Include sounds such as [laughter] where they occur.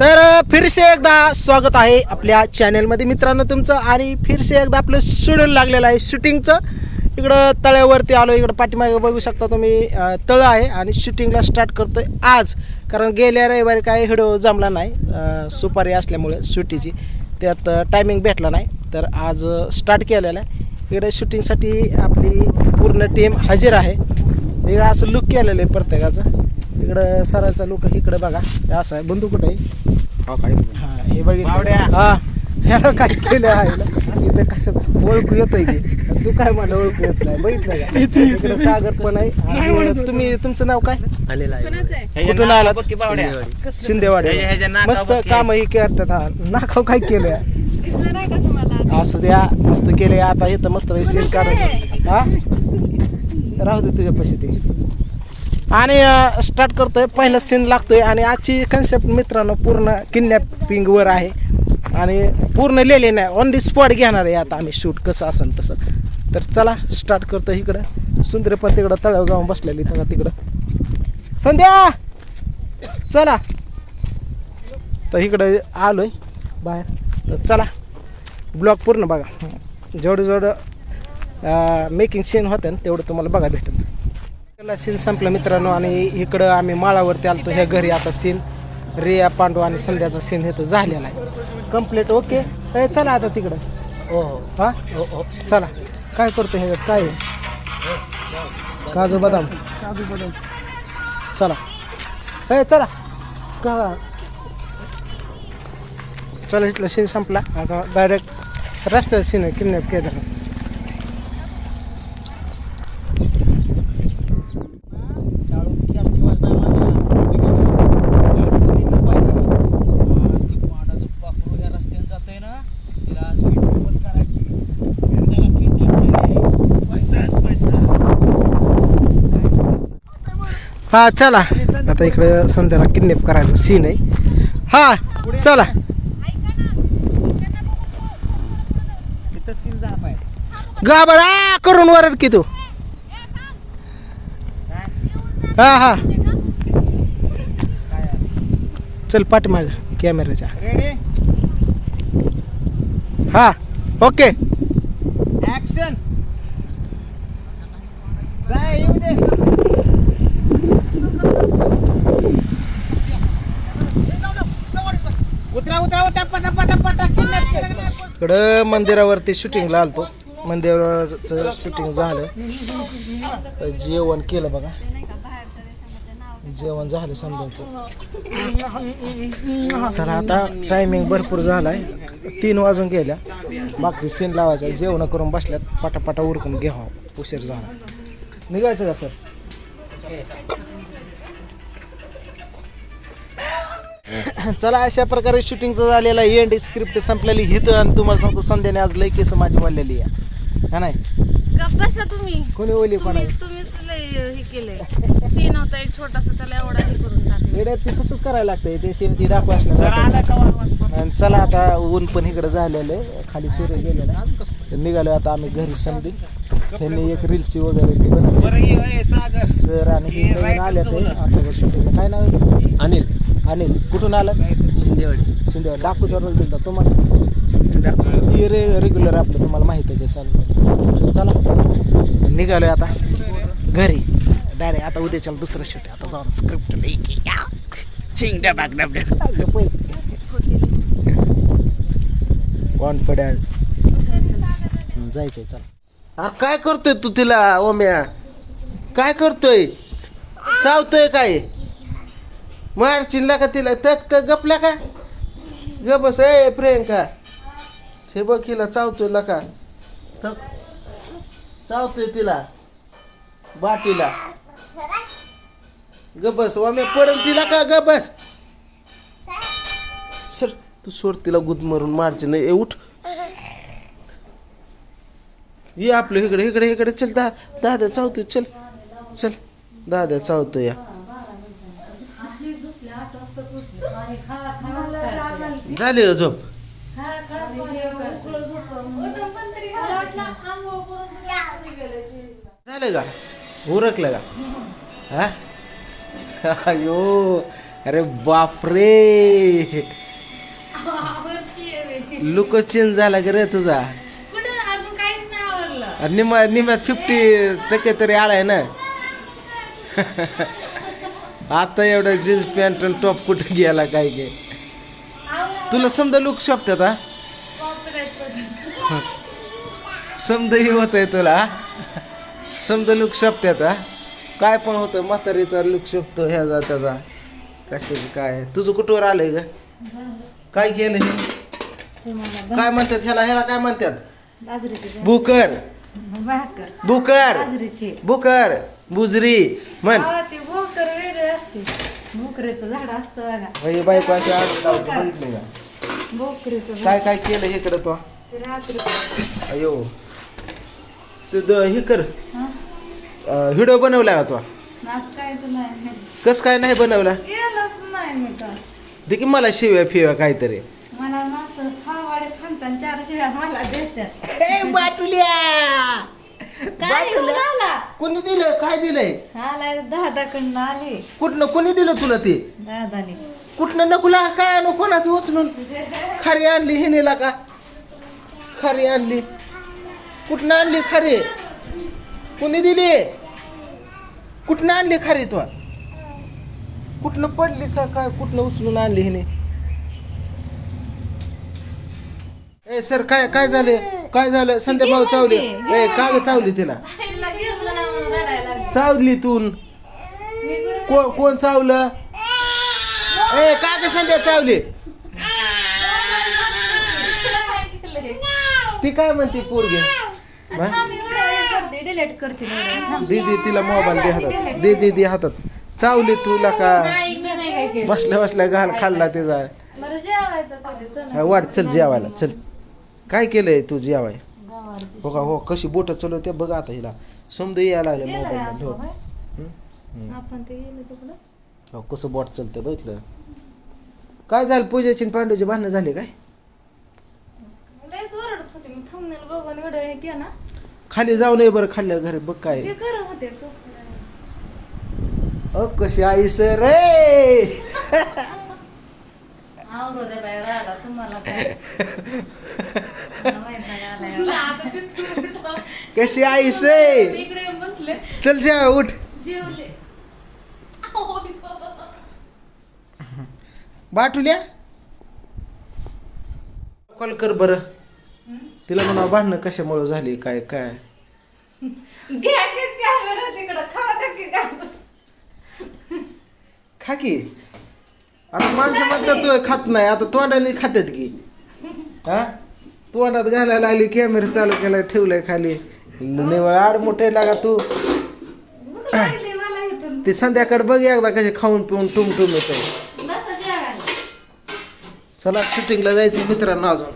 तर फिरसे एकदा स्वागत आहे आपल्या चॅनलमध्ये मित्रांनो तुमचं. आणि फिरसे एकदा आपलं शेड्यूल लागलेलं आहे शूटिंगचं इकडं तळ्यावरती आलो इकडं पाठीमागे बघू शकता तुम्ही तळं आहे आणि शूटिंगला स्टार्ट करतोय आज. कारण गेल्या रविवारी काय हिडो जमला नाही सुपारी असल्यामुळे सुट्टीची त्यात टायमिंग भेटला नाही. तर आज स्टार्ट केलेला आहे. इकडे शूटिंगसाठी आपली पूर्ण टीम हजर आहे. इकडं असं लुक केलेलं आहे प्रत्येकाचं. इकडं सराचा लुक इकडे बघा. हे असं आहे. बंधू कुठे आहे? हा हे बघितलं. हा ह्याला काय केलं आहे? इथं कशात ओळखू येतंय की? तू काय मला ओळखू येत नाही? बघितलं का? इकडे सागर पण आहे. आणि तुम्ही तुमचं नाव काय? कुठून आलात? शिंदेवाडी. मस्त. काम ही करतात. हा नाकाव काय केलंय? दिसलं नाही का तुम्हाला? असं द्या. मस्त केले आता इथं मस्त सीन काढत हा? राहू दे तुझ्या पैसे ते. आणि स्टार्ट करतोय. पहिला सीन लागतोय आणि आजची कन्सेप्ट मित्रांनो पूर्ण किडनॅपिंग वर आहे. आणि पूर्ण लिहिले नाही. ऑन दी स्पॉट घेणार आहे आता आम्ही. शूट कसं असेल तसं. तर चला स्टार्ट करतो इकडं. सुंदर पण तिकडं तळ्यावर जाऊन बसलेली तिकडं तिकडं. संध्या! चला. तर इकडं आलोय. बाहेर. तर चला. ब्लॉग पूर्ण बघा. जेवढं जेवढं मेकिंग सीन होतं ना तेवढं तुम्हाला बघा भेटेल. सीन संपलं मित्रांनो आणि इकडं आम्ही माळावरती आलतो. ह्या घरी आता सीन रिया पांडू आणि संध्याचा सीन हे तर झालेला आहे. कंप्लीट ओके ए, चला आता तिकडं. हो हो. हा? हो हो. चला. काय करतो ह्याच्यात? काय आहे? काजू बदाम. काजू बदाम. चला. ए चला. का? चला इथला सीन संपला. आता डायरेक्ट रस्त्याचा सीन आहे किडनॅप केलं हा चला. आता इकडे संध्याला किडनॅप करायचा सीन आहे. हा चला. गाबर करून वरड की तू. हा हा. चल पाठीमाग कॅमेऱ्याच्या हा ओके ऍक्शन इकडं मंदिरावरती शूटिंगला आलतो. मंदिरावरचं शूटिंग झालं. जेवण केलं बघा. जेवण झालं समजायचं. सर आता टायमिंग भरपूर झालाय. तीन वाजून गेल्या. बाकी सीन लावायचा. जेवण करून बसल्यात. पाटापाटा उरकून घ्यावा हो. उशीर झाला. निघायचं का सर [coughs] चला अशा प्रकारे शूटिंगचं झालेलं आहे. एंड स्क्रिप्ट संपलेली हिथं आणि तुम्हाला सांगतो संध्याने आज लय केस माझी वाढलेली आहे. हा नाही? तुम्ही. कोणी ओली पण आहे तुम्हीच तुम्हीच लय हे केलंय. सीन होता एक छोटासा त्याला एवढा हे करून टाकले वेड्यात ते तसंच करायला लागतंय ते शेवटी दाखवा आणि चला आता ऊन पण इकडे झालेलं आहे. खाली सूर्य गेलेला आहे. तर निघालो आता आम्ही घरी समधी त्यांनी एक रील्स वगैरे ते बनवली. सर आणि हे नवीन आले ते आपल्याकडे शूटिंगला काय नाव आहे तुमचं? अनिल. अनिल कुठून आलं शिंदेवाडी. शिंदे डाकूचा रोल दिला तुम्हाला? हे रे रेग्युलर आपलं तुम्हाला माहितच आहे चालू चला. तर निघालोय आता. घरी. डायरेक्ट आता उद्याच्या दुसरं शूट आता जाऊन स्क्रिप्ट कॉन्फिडन्स जायचंय चल. अरे काय करतोय तू तिला ओम्या? काय करतोय? चावतोय काय? मारचिनला का तिला? तक तक गपला का? ग बस ए प्रियंका. हे बघ हिला चावतोय ला का तक. चावतोय तिला. बाटीला. ग बस ओम्या पडन तिला का ग बस. सर तू सोड तिला गुद मारून मारची नाही. उठ. ये आपलं इकडे इकडे इकडे. चल दा दादा चावतोय. चल चल. दादा चावतो या झाली झोप? झालं का? उरकलं का? हा? अयो अरे बापरे! लुक चेंज झाला का रे तुझा? कुठं निम्या निम्यात फिफ्टी टक्के तरी आलाय ना? [laughs] आता एवढा जीन्स पॅन्ट आणि टॉप कुठे गेला काय काय? तुला समजा लुक शोभतात हा? कॉपीराईट पडलं समजा हे होत आहे तुला समजा लुक शोभतात हा? काय पण होतं म्हातारीचा लुक शोभतो ह्याचा त्याचा कशाचं काय तुझं कुठवर आलंय ग? काय केलं काय म्हणतात ह्याला? ह्याला काय म्हणतात? बुकर भाकर. बुकर बुकर बुजरी. म्हण. असते भोकरेचं झाड असतं बघा. हे बायको अशी आडून लावते, बघितलं का? भोकरीचं झाड. काय काय केलं हे करत ते? रात्री. अयो. ते द- हे कर. हा? व्हिडिओ बनवलाय तो? आज काय नाही. कस काय नाही बनवला? गेलंच नाही मी तर. दे की मला शिव्या फिव्या काहीतरी. मला नाच खावाडे खांतान चार शिव्या मला देतात ए बाटुल्या! काय घेऊन आला. कोणी दिलं? काय दिलंय? आलाय दादाकडनं आले. कुठनं? कोणी दिलं तुला ते? दादाने. कुठनं नकुला काय आणू? कोणाचं उचलून? खरी आणली हिनेला का? खरी आणली. कुठनं आणली खरी? कोणी दिली? कुठनं आणली खरी तू? कुठनं पडली का? काय? कुठनं उचलून आणली हिने? ए सर काय काय झाले काय झालं? संध्या भाऊ चावली. ए का ग चावली तिला. चावली तू मी कुठं- कोण कोण चावलं? ए का ग संध्या चावली? ती काय म्हणते पोरगे? थांब, एवढं हे करते, delete करते एवढं. थांब. दे दे तिला मोबाईल दे हातात. दे हातात. चावली तुला का? बसल्या बसल्या घाल खाल्ला तिचा. वाट चल जेवायला चल. काय केलंय तू जेवाय? गावावरती. हो का? हो कशी बोट चालवते बघ आता हिला. समजा यायला लागले मोबाईल हो? आपण ते हो कसं बोट चालतं बघितलं. काय झालं? पूजेची आणि पांडूची भांडणं झाली काय? लयच ओरडत होते. मी thumbnail बघून एवढं हे केलं ना. खाली जाऊ नये बरं खाल्ल्या घरी बघ काय. ते करत होते. अ कशी आई सर रे! [laughs] तुम्हाला [laughs] कशी आई से? इकडे येऊन बसले चल जेवा उठ. बाटुल्या? कॉल कर बरं. तिला म्हणा भांडणं कशामुळे झाली काय काय? खा की. आता माणसं म्हणतात तू खात नाही आता तोंडाने खात्यात की. हा? तोंडात घालायला लागली कॅमेरा चालू केला ठेवलाय खाली. निवळ आड मोठे लागा तू. ते संध्याकाळ बघ एकदा कसे खाऊन पिऊन टुम टुम येत चला शूटिंगला जायचं मित्रांनो अजून.